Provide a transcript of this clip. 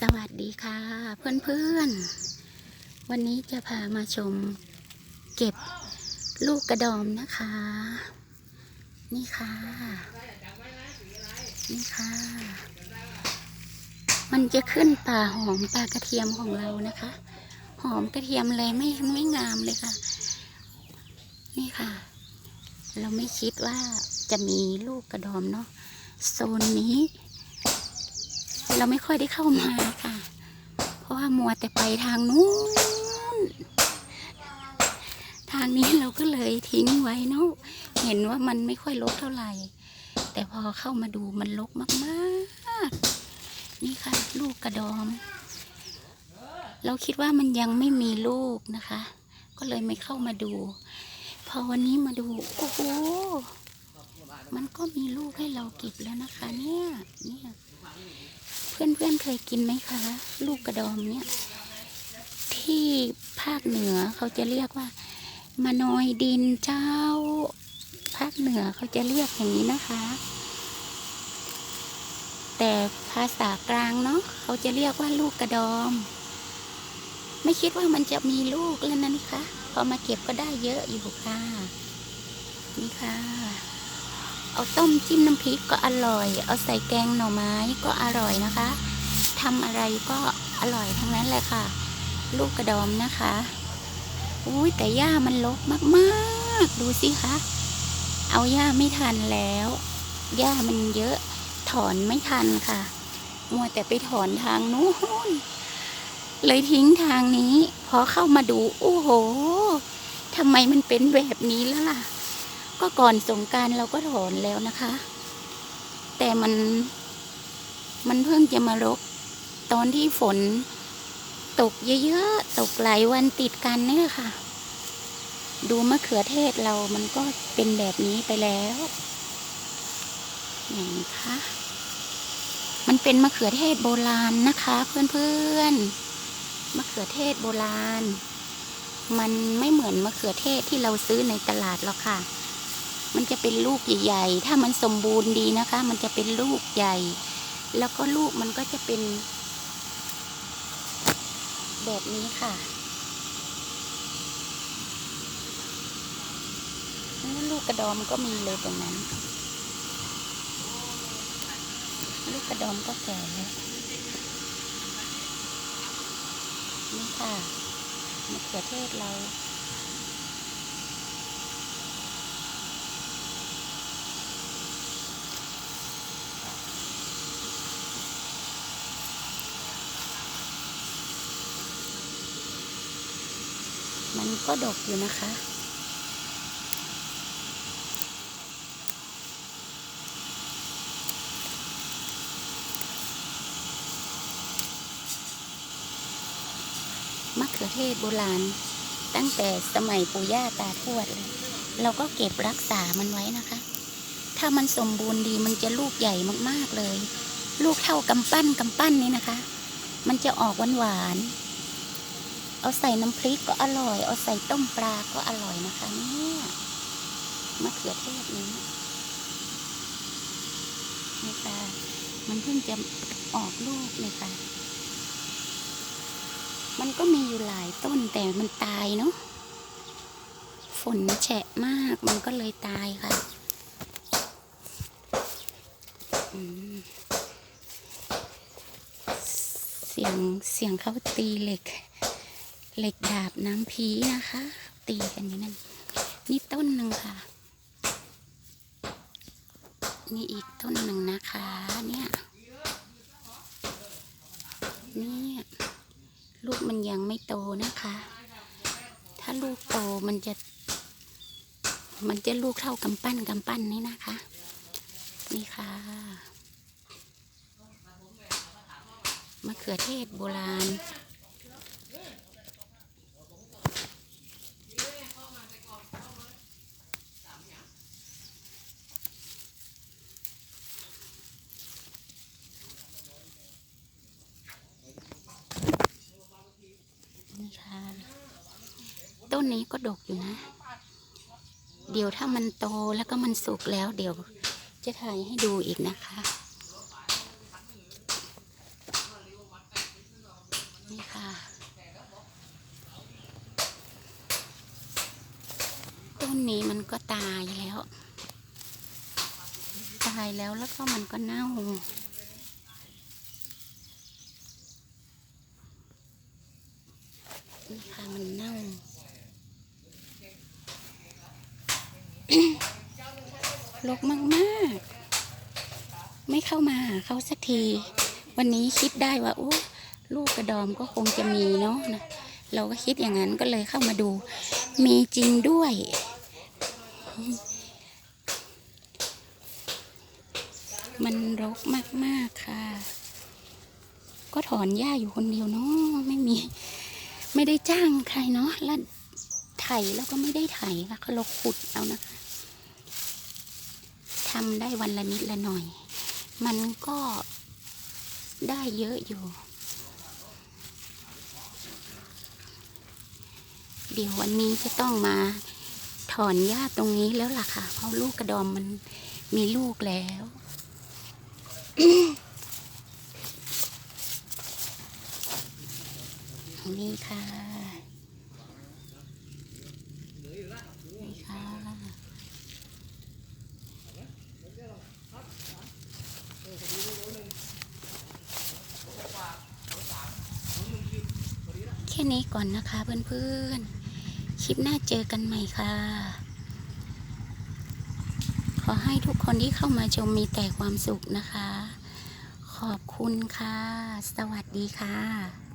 สวัสดีค่ะ เพื่อนๆ วันนี้จะพามาชม เก็บลูกกระดอมนะคะ นี่ค่ะ นี่ค่ะ มันจะขึ้นป่าหอมป่ากระเทียมของเรานะคะ หอมกระเทียมเลยไม่ไม่งามเลยค่ะ นี่ค่ะ เราไม่คิดว่าจะมีลูกกระดอมเนาะโซนนี้ เราไม่ค่อยได้เข้ามาค่ะ เพราะว่ามัวแต่ไปทางนู้น ทางนี้เราก็เลยทิ้งไว้เนาะเห็นว่ามันไม่ค่อยลกเท่าไหร่ แต่พอเข้ามาดูมันลกมากๆ นี่ค่ะ ลูกกระดอม เราคิดว่ามันยังไม่มีลูกนะคะ ก็เลยไม่เข้ามาดู พอวันนี้มาดูโอ้โหมันก็มีลูกให้เราเก็บแล้วนะคะ เนี่ย เนี่ย เพื่อนๆเคยกินไหมคะ ลูกกระดอมเนี่ย ที่ภาคเหนือเขาจะเรียกว่า มานอยดินเจ้า ภาคเหนือเขาจะเรียกอย่างนี้นะคะ แต่ภาษากลางเนาะเขาจะเรียกว่าลูกกระดอม ไม่คิดว่ามันจะมีลูกแล้วนะนี่คะพอมาเก็บก็ได้เยอะอยู่ค่ะ นี่ค่ะ เอาต้มจิ้มน้ำพริกก็อร่อย เอาใส่แกงหน่อไม้ก็อร่อยนะคะทำอะไรก็อร่อยทั้งนั้นเลยค่ะ ลูกกระดอมนะคะอุ้ยแต่หญ้ามันรกมากๆ ดูสิคะ เอาหญ้าไม่ทันแล้วหญ้ามันเยอะถอนไม่ทันค่ะ มัวแต่ไปถอนทางนู้นเลยทิ้งทางนี้ พอเข้ามาดู โอ้โหทำไมมันเป็นแบบนี้แล้วล่ะ ก็ก่อนสงการเราก็ถอนแล้วนะคะ แต่มันมันเพิ่งจะมารก ตอนที่ฝนตกเยอะๆ ตกหลายวันติดกันนี่ค่ะ ดูมะเขือเทศเรามันก็เป็นแบบนี้ไปแล้วอย่างนี้คะมันเป็นมะเขือเทศโบราณนะคะ เพื่อนๆ มะเขือเทศโบราณ มันไม่เหมือนมะเขือเทศที่เราซื้อในตลาดหรอกค่ะ มันจะเป็นลูกใหญ่ๆ ถ้ามันสมบูรณ์ดีนะคะ มันจะเป็นลูกใหญ่ แล้วก็ลูกมันก็จะเป็น แบบนี้ค่ะนั่ลูกกระดอมก็มีเลยตรงนั้น ลูกกระดอมก็แก่แล้วนี่ค่ะมะเขือเทศเรา มันก็ดกอยู่นะคะ มะเขือเทศโบราณ ตั้งแต่สมัยปู่ย่าตาทวดเลยเราก็เก็บรักษามันไว้นะคะ ถ้ามันสมบูรณ์ดีมันจะลูกใหญ่มากๆเลย ลูกเท่ากำปั้นกำปั้นนี้นะคะ มันจะออกหวานๆ เอาใส่น้ำพริกก็อร่อย เอาใส่ต้มปลาก็อร่อยนะคะเนี่ยมะเขือเทศนี้นี่ค่ะมันเพิ่งจะออกลูกเลยค่ะ มันก็มีอยู่หลายต้นแต่มันตายเนาะ ฝนแฉะมากมันก็เลยตายค่ะเสียงเสียงเขาตีเหล็ก เหล็กดาบน้ำพีนะคะ ตีกันอยู่นั่น นี่ต้นหนึ่งค่ะ นี่อีกต้นหนึ่งนะคะ เนี่ยเนี่ยลูกมันยังไม่โตนะคะ ถ้าลูกโตมันจะ มันจะลูกเท่ากำปั้นกำปั้นนี่นะคะ นี่ค่ะมะเขือเทศโบราณ นี่ค่ะต้ นี้ก็ดกอยู่นะ เดี๋ยวถ้ามันโตแล้วก็มันสุกแล้ว เดี๋ยวจะถ่ายให้ดูอีกนะคะ นี่ค่ะ ต้นนี้มันก็ตายแล้ว ตายแล้วแล้วก็มันก็เน่านี่ค่ะมันเน่า ลกมากๆไม่เข้ามาเขาสักที วันนี้คิดได้ว่าโอ้ลูกกระดอมก็คงจะมีเนาะนะเราก็คิดอย่างนั้นก็เลยเข้ามาดู มีจริงด้วย มันรกมากๆค่ะ ก็ถอนหญ้าอยู่คนเดียวเนาะไม่มี ไม่ได้จ้างใครเนาะแล้วไถแล้วก็ไม่ได้ไถค่ะเขาเราขุดเอานะคะ ทำได้วันละนิดละหน่อย มันก็ได้เยอะอยู่ เดี๋ยววันนี้จะต้องมาถอนหญ้าตรงนี้แล้วล่ะค่ะ เพราะลูกกระดอมมันมีลูกแล้วนี่ค่ะ นี่ค่ะ ค่นี้ก่อนนะคะเพื่อนๆ คลิปหน้าเจอกันใหม่ค่ะ ขอให้ทุกคนที่เข้ามาชมมีแต่ความสุขนะคะ ขอบคุณค่ะ สวัสดีค่ะ